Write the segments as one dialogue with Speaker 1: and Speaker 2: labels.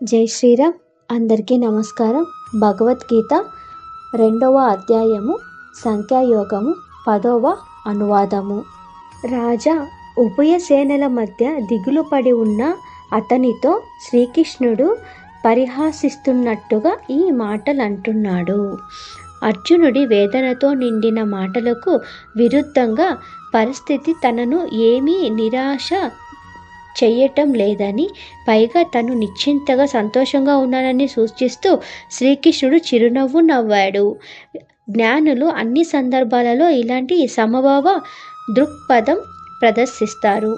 Speaker 1: జై శ్రీరామ్. అందరికీ నమస్కారం. భగవద్గీత రెండవ అధ్యాయము సంఖ్యాయోగము పదవ అనువాదము. రాజా ఉభయ సేనల మధ్య దిగులు పడి ఉన్న అతనితో శ్రీకృష్ణుడు పరిహాసిస్తున్నట్టుగా ఈ మాటలు అంటున్నాడు అర్జునుడి వేదనతో నిండిన మాటలకు విరుద్ధంగా పరిస్థితి తనను ఏమీ నిరాశ చెయ్యటం లేదని పైగా తను నిశ్చింతగా సంతోషంగా ఉన్నానని సూచిస్తూ శ్రీకృష్ణుడు చిరునవ్వు నవ్వాడు. జ్ఞానులు అన్ని సందర్భాలలో ఇలాంటి సమభావ దృక్పథం ప్రదర్శిస్తారు.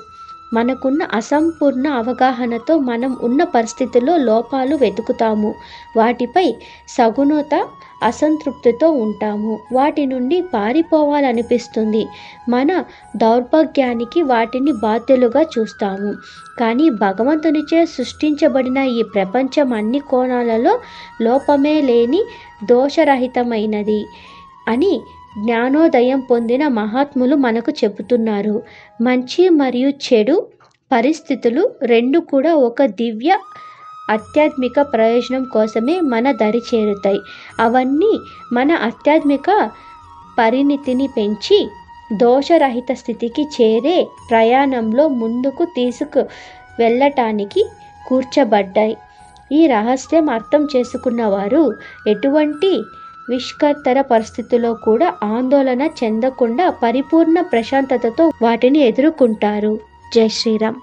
Speaker 1: మనకున్న అసంపూర్ణ అవగాహనతో మనం ఉన్న పరిస్థితుల్లో లోపాలు వెతుకుతాము. వాటిపై సగుణత అసంతృప్తితో ఉంటాము. వాటి నుండి పారిపోవాలనిపిస్తుంది. మన దౌర్భాగ్యానికి వాటిని బాధ్యులుగా చూస్తాము. కానీ భగవంతునిచే సృష్టించబడిన ఈ ప్రపంచం అన్ని కోణాలలో లోపమే లేని దోషరహితమైనది అని జ్ఞానోదయం పొందిన మహాత్ములు మనకు చెబుతున్నారు. మంచి మరియు చెడు పరిస్థితులు రెండు కూడా ఒక దివ్య ఆధ్యాత్మిక ప్రయోజనం కోసమే మన దరి చేరుతాయి. అవన్నీ మన ఆధ్యాత్మిక పరిణితిని పెంచి దోషరహిత స్థితికి చేరే ప్రయాణంలో ముందుకు తీసుకు వెళ్ళటానికి కూర్చబడ్డాయి. ఈ రహస్యం అర్థం చేసుకున్నవారు ఎటువంటి విష్కర్తర పరిస్థితుల్లో కూడా ఆందోళన చెందకుండా పరిపూర్ణ ప్రశాంతతతో వాటిని ఎదుర్కొంటారు. జై శ్రీరామ్.